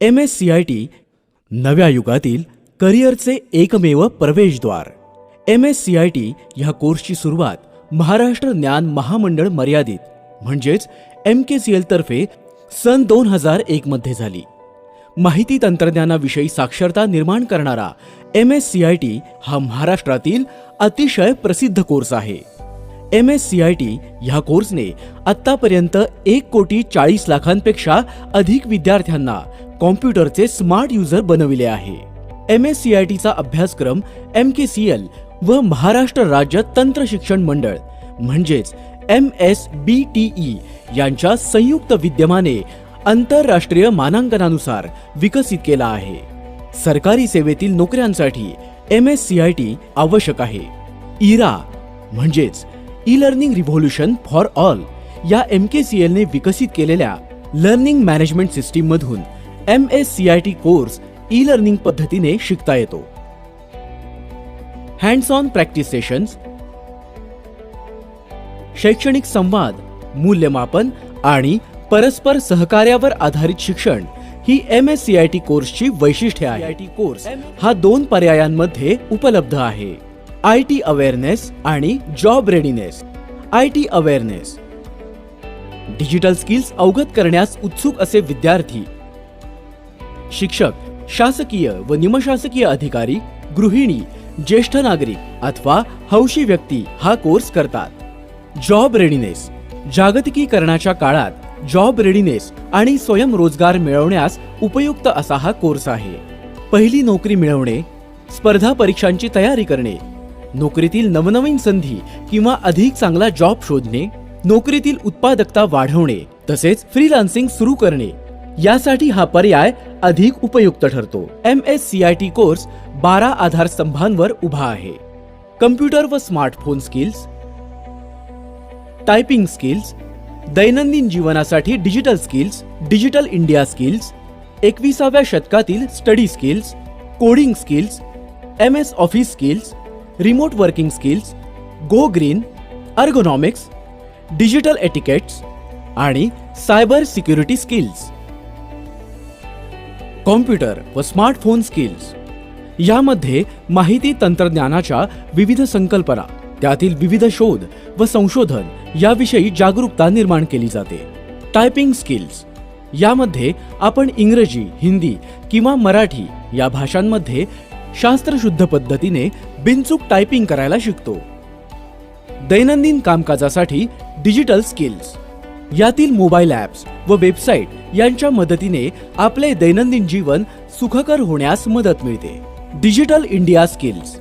M S C I T नव्या युगातील करिअरचे एकमेव प्रवेशद्वार. M S C I T ह्या कोर्सची सुरुवात महाराष्ट्र ज्ञान महामंडळ मर्यादित म्हणजेच एम के सी एलतर्फे सन दोन हजार एकमध्ये झाली. माहिती तंत्रज्ञानाविषयी साक्षरता निर्माण करणारा M S C I T हा महाराष्ट्रातील अतिशय प्रसिद्ध कोर्स आहे. M S C I T ह्या कोर्सने आत्तापर्यंत एक कोटी चाळीस लाखांपेक्षा अधिक विद्यार्थ्यांना कॉम्प्युटरचे स्मार्ट युजर बनविले आहे. एम एस सी आय टीचा अभ्यासक्रम एम के सी एल व महाराष्ट्र राज्य तंत्र शिक्षण मंडळ म्हणजेच M S B T E यांच्या संयुक्त विद्यमाने आंतरराष्ट्रीय मानांकनानुसार विकसित केला आहे. सरकारी सेवेतील नोकऱ्यांसाठी M S C I T आवश्यक आहे. इरा म्हणजेच E learning revolution for all या एम के सी एलने विकसित केलेल्या learning management सिस्टीममधून M S C I T course E learning पद्धतीने शिकता येतो. हँड्स ऑन प्रॅक्टिस सेशन्स शैक्षणिक संवाद मूल्यमापन आणि परस्पर सहकार्यावर आधारित शिक्षण ही M S C I T कोर्सची वैशिष्ट्ये आहे आय टी कोर्स हा दोन पर्यायांमध्ये उपलब्ध आहे. आय टी अवेअरनेस आणि job readiness I T awareness digital skills अवगत करण्यास उत्सुक असे विद्यार्थी शिक्षक शासकीय व निमशासकीय अधिकारी गृहिणी ज्येष्ठ नागरिक अथवा हौशी व्यक्ती हा कोर्स करतात. जॉब रेडीनेस जागतिकीकरणाच्या काळात जॉब रेडीनेस आणि स्वयंरोजगार मिळवण्यास उपयुक्त असा हा कोर्स आहे. पहिली नोकरी मिळवणे स्पर्धा परीक्षांची तयारी करणे नोकरीतील नवनवीन संधी किंवा अधिक चांगला जॉब शोधणे नोकरीतील उत्पादकता वाढवणे तसेच फ्रीलान्सिंग सुरू करणे यासाठी हा पर्याय अधिक उपयुक्त ठरतो. M S C I T course बारा आधारस्तंभांवर उभा आहे. कम्प्युटर व स्मार्टफोन स्किल्स टायपिंग स्किल्स दैनंदिन जीवनासाठी digital skills digital India skills एकविसाव्या शतकातील study skills coding skills M S Office skills remote working skills go green ergonomics digital etiquettes आणि सायबर सिक्युरिटी स्किल्स. कॉम्प्युटर व स्मार्टफोन स्किल्स. यामध्ये माहिती तंत्रज्ञानाच्या विविध संकल्पना त्यातील विविध शोध व संशोधन याविषयी जागरूकता निर्माण केली जाते. Typing skills. यामध्ये आपण इंग्रजी हिंदी किंवा मराठी या भाषांमध्ये शास्त्रशुद्ध पद्धतीने बिनचूक टायपिंग करायला शिकतो. दैनंदिन कामकाजासाठी डिजिटल स्किल्स. यातील मोबाईल ॲप्स व वेबसाईट यांच्या मदतीने आपले दैनंदिन जीवन सुखकर होण्यास मदत मिळते. डिजिटल इंडिया स्किल्स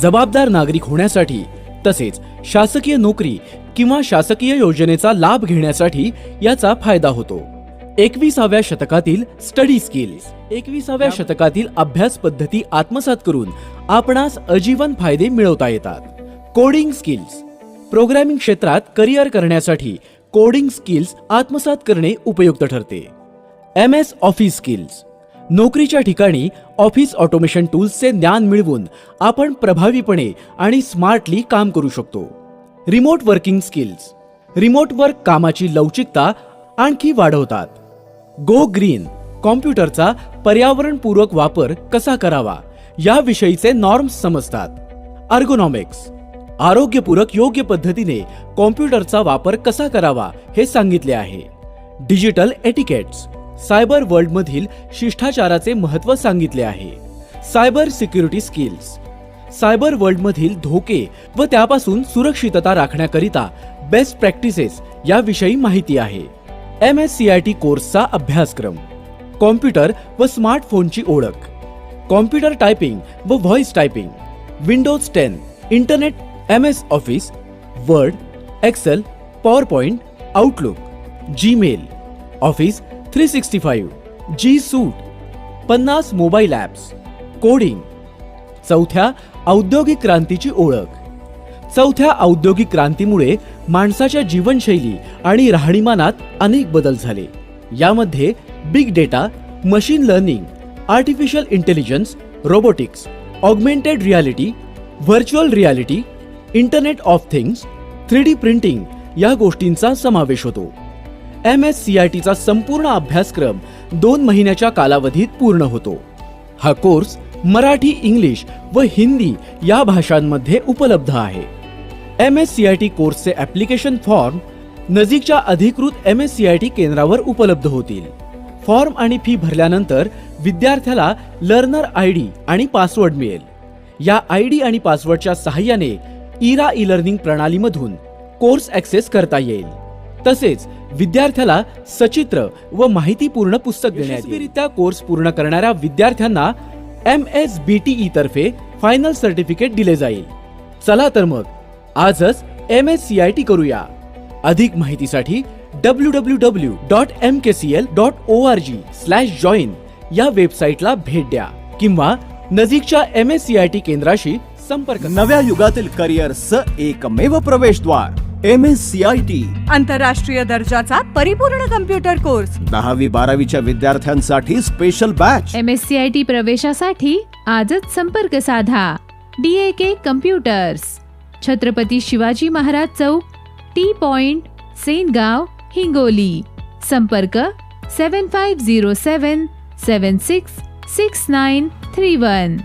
जबाबदार नागरिक होण्यासाठी तसेच शासकीय नोकरी किंवा शासकीय योजनेचा लाभ घेण्यासाठी याचा फायदा होतो. एकविसाव्या शतकातील स्टडी स्किल्स एकविसाव्या शतकातील अभ्यास पद्धती आत्मसात करून आपणास अजीवन फायदे मिळवता येतात. कोडिंग स्किल्स प्रोग्रॅमिंग क्षेत्रात करिअर करण्यासाठी कोडिंग स्किल्स आत्मसात करणे उपयुक्त ठरते. M S Office skills. नोकरीच्या ठिकाणी ऑफिस ऑटोमेशन टूल्सचे ज्ञान मिळवून आपण प्रभावीपणे आणि स्मार्टली काम करू शकतो. Remote working skills. Remote work कामाची लवचिकता आणखी वाढवतात. Go green. कॉम्प्युटरचा पर्यावरणपूरक वापर कसा करावा? याविषयीचे नॉर्म्स समजतात. अर्गोनॉमिक्स आरोग्यपूरक योग्य पद्धतीने कॉम्प्युटरचा वापर कसा करावा हे सांगितले आहे. डिजिटल एटिकेट्स सायबर वर्ल्डमधील शिष्टाचाराचे महत्त्व सांगितले आहे. सायबर सिक्युरिटी स्किल्स सायबर वर्ल्डमधील धोके व त्यापासून सुरक्षितता राखण्याकरिता बेस्ट प्रॅक्टिसेस याविषयी माहिती आहे. M S C I T कोर्सचा अभ्यासक्रम कॉम्प्युटर व स्मार्टफोनची ओळख कॉम्प्युटर टायपिंग व voice typing Windows ten internet M S Office Word Excel PowerPoint Outlook Gmail Office three sixty five G Suite पन्नास मोबाईल ॲप्स कोडिंग चौथ्या औद्योगिक क्रांतीची ओळख. चौथ्या औद्योगिक क्रांतीमुळे माणसाच्या जीवनशैली आणि राहणीमानात अनेक बदल झाले. यामध्ये big data machine learning artificial intelligence robotics augmented reality virtual reality internet of things three D printing या गोष्टींचा समावेश होतो. एम एस सी आय टीचा संपूर्ण अभ्यासक्रम दोन महिन्याच्या कालावधीत पूर्ण होतो. हा कोर्स मराठी इंग्लिश व हिंदी या भाषांमध्ये उपलब्ध आहे. M S C I T कोर्सचे ॲप्लिकेशन फॉर्म नजीकच्या अधिकृत M S C I T केंद्रावर उपलब्ध होतील. फॉर्म आणि फी भरल्यानंतर विद्यार्थ्याला लर्नर आय डी आणि पासवर्ड मिळेल. या आय डी आणि पासवर्डच्या सहाय्याने इरा ई लर्निंग प्रणालीमधून कोर्स ॲक्सेस करता येईल. तसेच विद्यार्थ्याला सचित्र व माहितीपूर्ण पुस्तक देण्यात कोर्स पूर्ण करणाऱ्या विद्यार्थ्यांना M S B T E तर्फे फायनल सर्टिफिकेट दिले जाईल. चला तर मग आजच M S C I T करूया. अधिक माहितीसाठी W W W dot M K C L dot O R G slash join या वेबसाईटला भेट द्या किंवा नजीकच्या M S C I T केंद्राशी संपर्क. नव्या युगातील करिअरचं एकमेव प्रवेशद्वार. M S C I T आंतरराष्ट्रीय दर्जाचा परिपूर्ण कम्प्युटर कोर्स. दहावी बारावीच्या विद्यार्थ्यांसाठी special batch M S C I T प्रवेशासाठी आजच संपर्क साधा. D A K computers Chhatrapati Shivaji Maharaj Chowk T point Sengaon Hingoli. संपर्क seven five zero seven seven six six nine three one